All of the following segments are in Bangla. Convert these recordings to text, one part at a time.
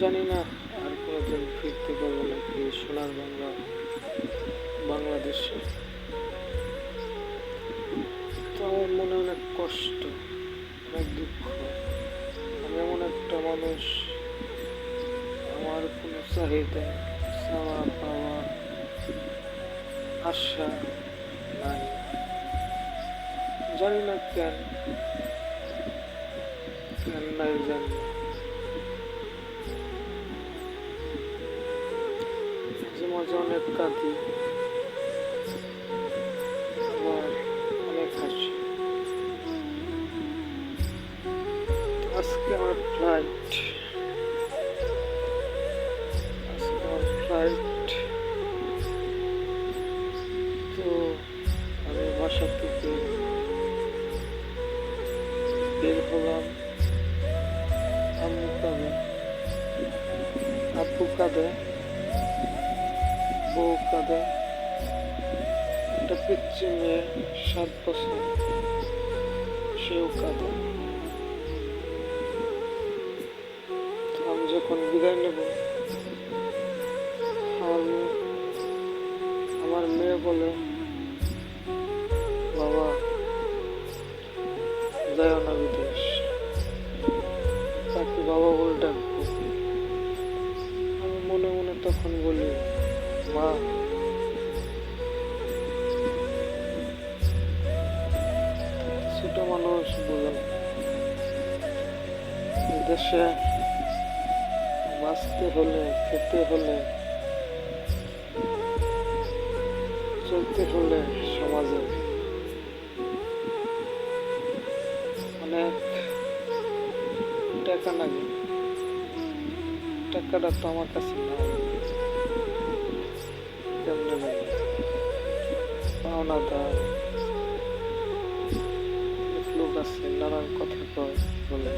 জানি না আর কোনোদিন ফিরতে পারব নাকি সোনার বাংলা বাংলাদেশে। তো আমার মনে অনেক কষ্ট, অনেক দুঃখ। আমি এমন একটা মানুষ, আমার কোনো চাহিদা চাওয়া পাওয়া আশা নাই। জানি না কেন কেন নাই জানি না। মাঝে মাঝে অনেক কাঁদি বের হলাম আম্মু কাঁদে আব্বু কাঁদে বউ কাঁদে একটা পিচ্ছি মেয়ে সাত বছর সেও কাঁদে আমি যখন বিদায় নেব মেয়ে আমার মেয়ে বলে, বাবা যায় না বিদেশ তাকে বাবা বলে ডাকবো। আমি মনে মনে তখন বলি, মা, ছোট মানুষ বোঝেন দেশে বাঁচতে হলে, খেতে হলে, চলতে হলে সমাজে অনেক টাকা লাগে। টাকাটা তো আমার কাছে নাই। কেমনে লোক আছে, নানান কথা কয়, বলে।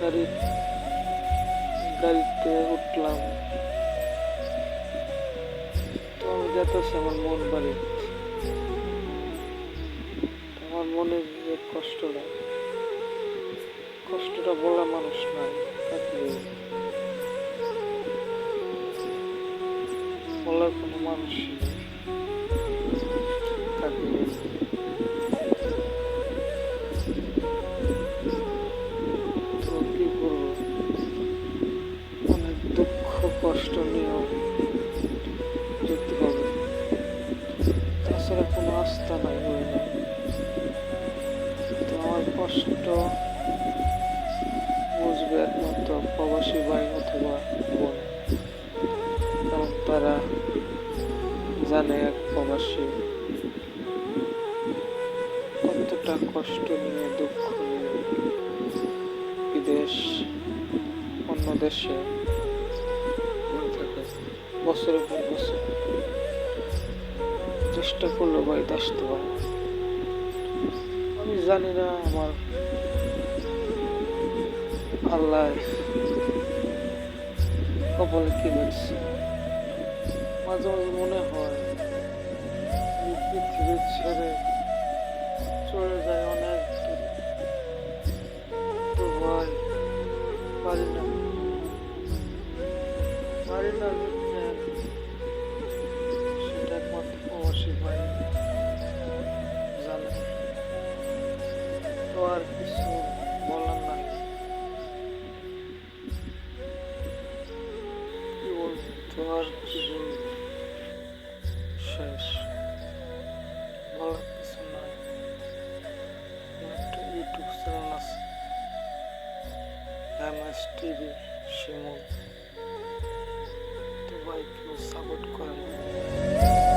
গাড়ি, গাড়িতে উঠলাম। তো সে আমার মন বাড়ি আমার মনে যে কষ্টটা কষ্টটা বলা মানুষ নাই থাকলে? বলার কোনো মানুষ নেই তাছাড়া কোনো আস্থা নাই নাই তো আমার কষ্ট বুঝবে একমাত্র প্রবাসী ভাই অথবা বোন। কারণ তারা জানে এক প্রবাসী কতটা কষ্ট নিয়ে, দুঃখ নিয়ে বিদেশ, অন্য দেশে বছরের পর বছর। চেষ্টা করলে বাড়িতে আসতে পারে আমি জানি না আমার আল্লাহ কপালে কি হয়েছে মাঝে মাঝে মনে হয় এই পৃথিবী ছেড়ে চলে যায় অনেক তো পারি না। পারি না আর কিছু বললাম না। কি বলতো আর কি শেষ। সাপোর্ট করেন